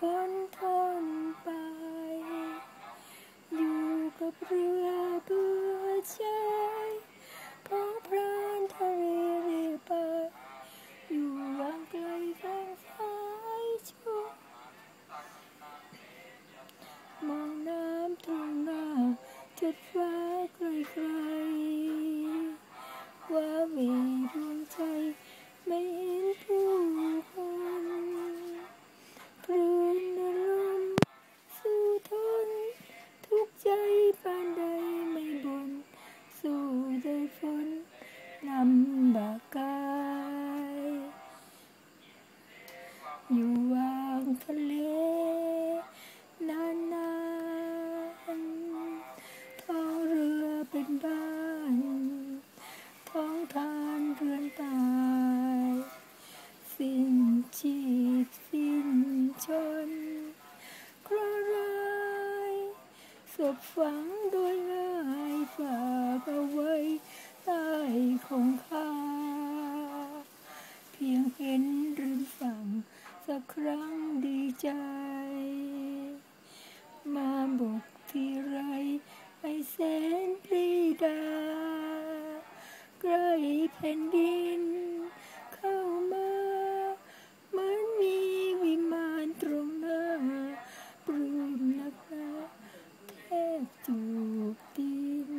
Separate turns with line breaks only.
One. อยู่วางทะเลนานๆท้องเรือเป็นบ้านท้องทานเรือนตาย สิ้นชีพสิ้นชนกระไรศพฝังโดยง่ายฝ่า จ มาบอกทีไรไอเสนปรีดาใกล้แผ่นดิน เข้ามาเหมือนมีวิมานตรงหน้าปลื้มนะคะแทบจูบดิน